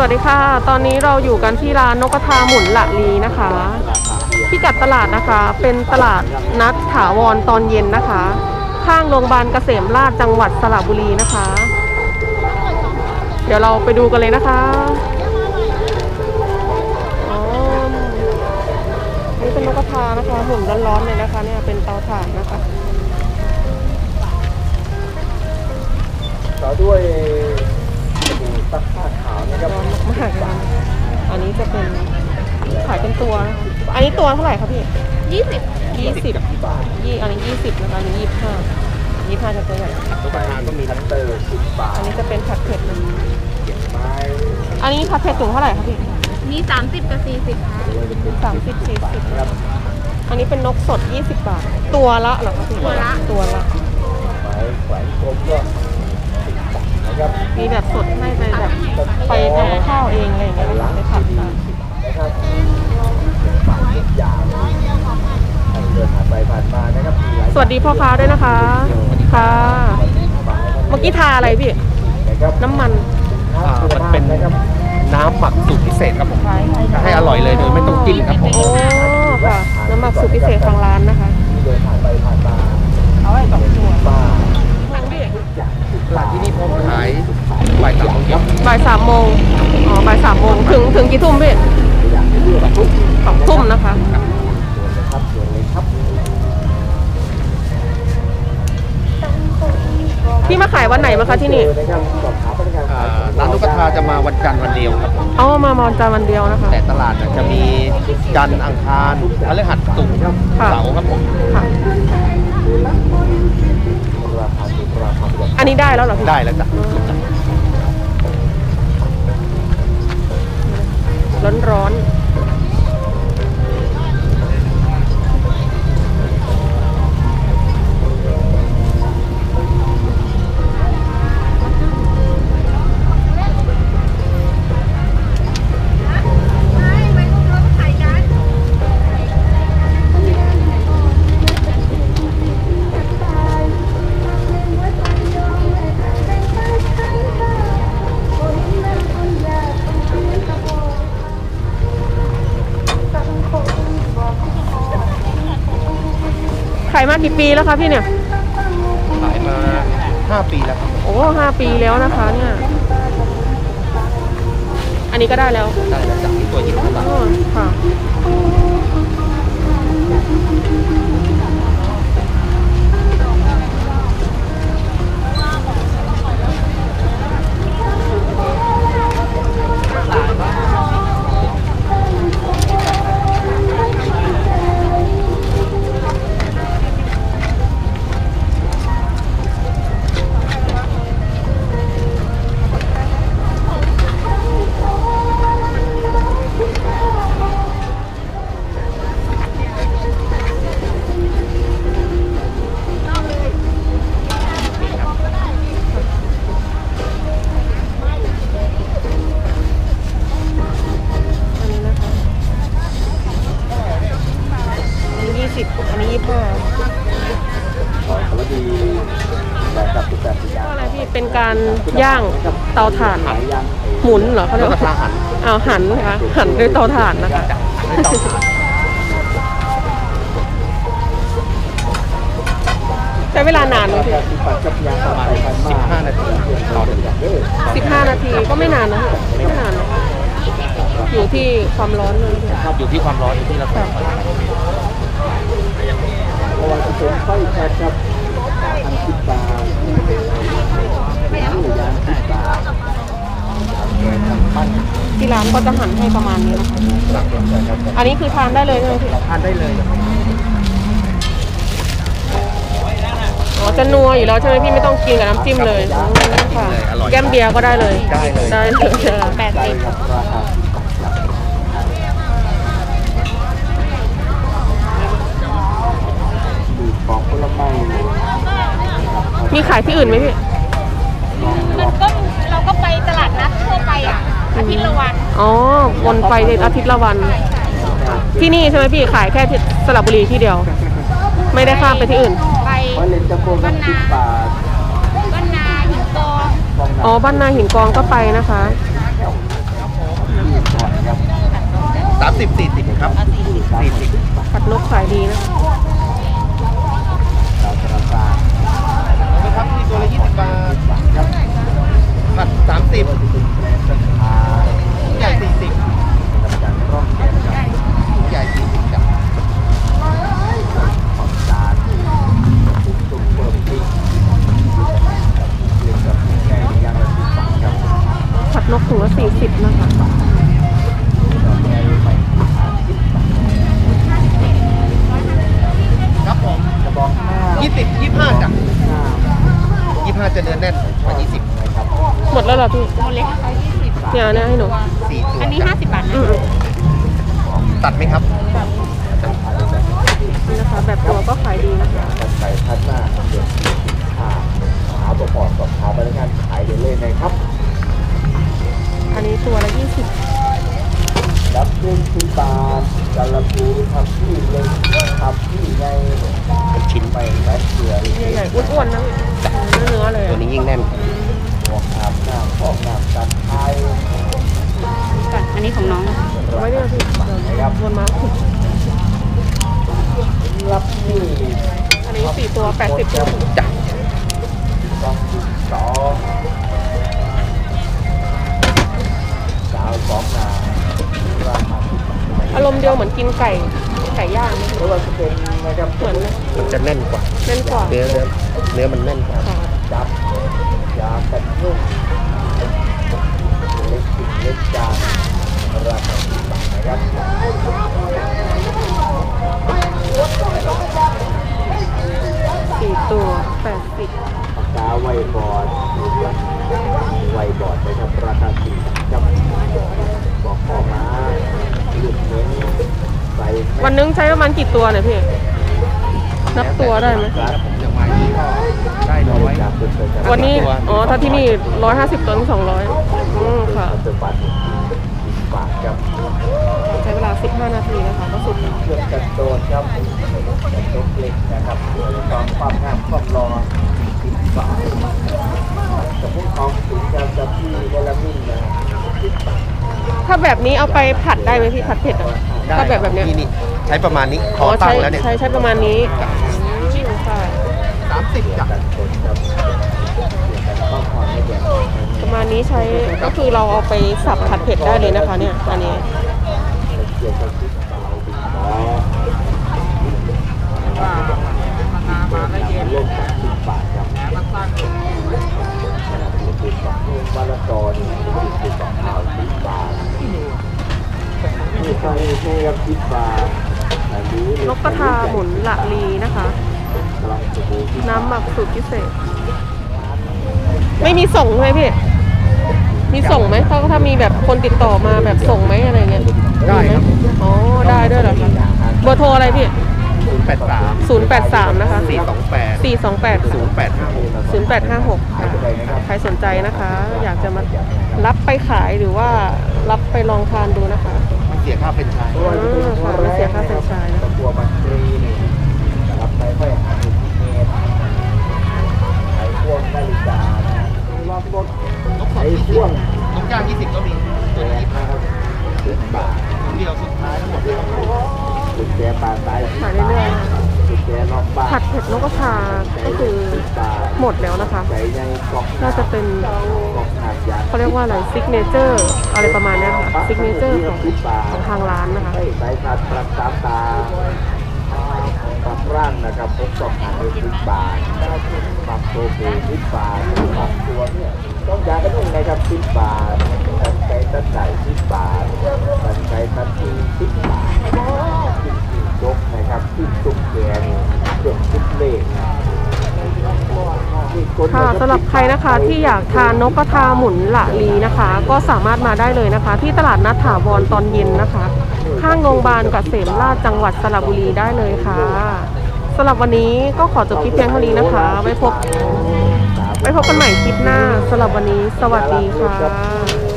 สวัสดีค่ะ ตอนนี้เราอยู่กันที่ร้านนกกระทาหมุนละลีนะคะพิกัดตลาดนะคะ เป็นตลาดนัดถาวรตอนเย็นนะคะ ข้างโรงพยาบาลเกษมราชจังหวัดสระบุรีนะคะ เดี๋ยวเราไปดูกันเลยนะคะอ๋อนี่เป็นนกกระทานะคะหมุนร้อนๆเลยนะคะเนี่ยเป็นเตาถ่านนะคะต่อด้วย สบู่ซักผ้าขาวนะครับร้อนมากๆเลยนะอันนี้จะเป็นขายเป็นตัวนะคะอันนี้ตัวเท่าไหร่ครับพี่ยี่สิบยี่สิบยี่อันนี้ยี่สิบนะคะอันนี้ยี่สิบห้ายี่สิบห้าจะตัวใหญ่ตุ๊กตาก็มีคัตเตอร์สิบบาท อันนี้จะเป็นผัดเผ็ดนะเก็บไม้อันนี้ผัดเผ็ดถุงเท่าไหร่ครับพี่มีสามสิบกับสี่สิบค่ะด้วยเป็นตุ๊กสามสิบสี่สิบนะครับอันนี้เป็นนกสดยี่สิบบาท ตัวละเหรอครับพี่ตัวละตัวละ วัสดีพ่อค้าด้วยนะคะค่ะบางเมื่อกี้ทาอะไรพี่นะครับน้ำมันอ่ามันเป็นนะครับน้ำหมักสูตรพิเศษครับผมใช่ใช่ใช่ให้อร่อยเลยโดยไม่ต้องจิ้มครับผมโอ้ค่ะ น้ำหมักสูตรพิเศษทางร้านนะคะที่เดินผ่านไปผ่านมาเอาไว้สองตัวบ้าทางพี่อย่างสิบตลาบาดทที่นี่พร้อมขายบ่ายสามโมงเย็นบ่ายสามโมงอ๋อบ่ายสามโมงถึงถึงกี่ทุ่มพี่ วันไหนมาคะที่นี่เจอนะครับสอบถามพนักงานอ่าขายของร้านลูกกระทาจะมาวันจันทร์วันเดียวครับผมเอามามอนจาวันเดียวนะคะ แต่ตลาดน่ะจะมีจันทร์อังคารพฤหัสศุกร์ค่ะ เสาร์ครับผมค่ะราคาถูกราคาประหยัดอันนี้ได้แล้วเหรอพี่ได้แล้วจ้ะร้อนร้อนขายมากี่ปีแล้วคะพี่เนี่ย ขายมา 5 ปีแล้วครับโอ้ห้าปีแล้วนะคะเนี่ย อันนี้ก็ได้แล้วได้แล้วจากที่ตัวยี่สิบบาท อ๋อค่ะอั ย่างเตาถ่านขายยังหมุนเหรอเขาเรีลูยกกกระว่าทาหันเอาหันนะคะหันด้วยเตาถ่านนะคะไม่ต้องหันใช้เวลานานไหมพี่การที่ปัดกับยางประมาณไปกันมา15นาทีต่อหนึ่งอย่างเด้อสิบห้านาทีก็ไม่นานนะพี่ไม่นานนะอยู่ที่ความร้อนเลยพี่อยู่ที่ความร้อนอยู่ที่เราใส่ไฟเพราะว่าจะเป็นไฟแช็กครับพันสิบบาท ทปั้นที่ร้านก็จะหั่นให้ประมาณนี้นะคะหลังจากนั้นอันนี้คือทานได้เลยใช่ไหมพี่ทานได้เลยอ๋อจะนัวอยู่แล้วใช่ไหมพี่ไม่ต้องกินกับน้ำจิ้มเลยอืมค่ะแก้มเบียร์ก็ได้เลย ได้เลยได้เลยแปดได้สิบครับราคาดูดปอกผลไม้มีขายที่อื่นไหมพี่ ดทั่วไปอะอาทิตย์ละวันอ๋อวนไปอาทิตย์ละวัน ที่นี่ใช่ไหมพี่ขายแค่สลับบุรีที่เดียว ไม่ได้ข้ามไปที่อื่น ไปเพานนาบ้านนาหินกองอ๋อบ้านนาหินกองก็ไปนะคะสามสิบสี่สิบครับสี่สิบ ผัดนกขายดีนะ มเพิ่มพริกเรียกกับผู้ใหญ่ยังละสิบบาทครับผัดนกถุงละสี่สิบนะคะดอกใหญ่ใหม่สามสิบบาทครับผมกระบอกหน้ายี่สิบยี่ห้าจ้ะหน้ายี่ห้าจะเนื้อแน่นกว่ายี่สิบนะครับห มดแล้วเหรอพี่โมเล็กเอายี่สิบเนี่ยเนี่ยให้หนูสี่ตัวอันนี้จ้ะห้าสิบบาทอืนะมตัดไหมครับนี่นะคะ แบบตัวก็ขายดีนะคะท่านใดท่านหน้าเดือดค่า ก่อนอันนี้ของน้องเอาไว้เนี่ยพี่วนมารับนี่อันนี้สี่ตัวแปดสิบจ้ะจ้ะสองสองสาวสองนาราคาอารมณ์เดียวเหมือนกินไก่ไก่ย่างนะหรือว่าจะเป็นนะครับเหมือนมันจะแน่นกว่าแน่นกว่าเนื้อเนื้อเนื้อมันแน่นกว่าค่ะจับยากันยุ่ล็ก เล็กจานราคาสิบบาทนะครับสี่ตัวแปดสิบปากกาไวบอร์ดไวบอร์ดนะครับราคาสี่จับบอกพ่อมาหยุดเน้นใส่วันนึงใช้ประมาณกี่ตัวเนี่ยพี่ นับตัวได้ไหมครับอย่างไม้นี้ก็ได้น้อยจากเป็นเคยจะวันนี้ตัวอ๋อ ถ้าที่นี่ร้อยห้าสิบตัวถึงสองร้อยอืม ค่ะปัจจุบันสิบบาทครับใช้เวลาสิบห้านาทีนะคะก็สุดแล้วเครื่องกันโดนครับกันโดนเล็กนะครับเพื่อความความงามความรอสิบบาทสมมติของถึงจะจะที่เวลามินนะครับสิบบาทถ้าแบบนี้เอาไปผัดได้ไหมพี่ผัดเผ็ดอะได้ถ้าแบบแบบเนี้ยนี่นี่ใช้ประมาณนี้คอ๋ออตั้ใช้งแล้วเนี่ยใช้ใช้ประมาณนี้อืมค่ะสามสิบจ้ะ กันคนครับเกี่ยวกับข้อความไม่แบ่งประมาณนี้ใช้ก็คือเราเอาไปสับผัดเผ็ดได้เลยนะคะเนี่ยอันนี้เกี่ยวกับที่เบาบินบอมาได้เย็นลงจากสิบบาทครับติดกับเรื่องบาลจรติดกับข่าวสิบบาทนี่ใครให้กับสิบบาทอันนี้นกกระทาหมุนละลีนะคะกำลังจะดูที่น้ำหมักสูตรพิเศษ ไม่มีส่งใช่ไหมพี่ มีส่งไหมถ้าถ้ามีแบบคนติดต่อมาแบบส่งไหมอะไรเงี้ยได้ครับ มีหมอ๋อได้ด้วยเหรอคะเบอร์โทรอะไรพี่ศูนย์แปดสาม083 นะคะ สี่สองแปด428 ศูนย์แปดห้าหก 0856ค่ะใครสนใจนะคะ อยากจะมารับไปขายหรือว่ารับไปลองทานดูนะคะเสียค่าเป็นไชายเพราะว่าจะเป็นตัวแรกนะครับตัวบัตรตรีนี่นะครับไปค่อยหาดูที่เมตรไอ้พวกนาฬิกา นะรอบรถนกสดไอ้ยี่พสิบวกนกย่างยี่สิบก็มีแกตัวนี้นะครับสิบบาทเดียวสุดท้ายทั้งหมดเลยกุญแจปลาสายสิบขายบาเรื่อยทกุญแจนอกบ้านผัดเผ็ดนกกระทาก็คือสิบบาทหมดแล้วนะคะใจในกล่องน่าจะเป็นกล่องหาดยางเขาเรียกว่าอะไรซิกเนเจอร์อะไรประมาณเนี้ยค่ะซิกเนเจอร์ของของทางร้านนะคะ ให้ายการปรับตามตาปรับร่านะครับพบกล่องหาดสิบบาทปรับตัวปูสิบบาทปรับตัวเนี่ยต้องยากันเองนะครับสิบบาทตันไก่ตันไก่สิบบาทตันไก่ตันทีสิบบาทขึ้นยกนะครับขึ้นตุกแกนี่ยเกือบสิบเลขค่ะสำหรับใครนะคะที่อยากทานนกกระทาหมุนหละลีนะคะ ก็สามารถมาได้เลยนะคะ ที่ตลาดนัดถาวรตอนเย็นนะคะ ข้างโรงพยาบาลเกษมราชจังหวัดสระบุรีได้เลยค่ะ สำหรับวันนี้ก็ขอจบคลิปเพียงเท่านี้นะคะ ไว้พบไว้พบกันใหม่คลิปหน้าสำหรับวันนี้ สวัสดีค่ะ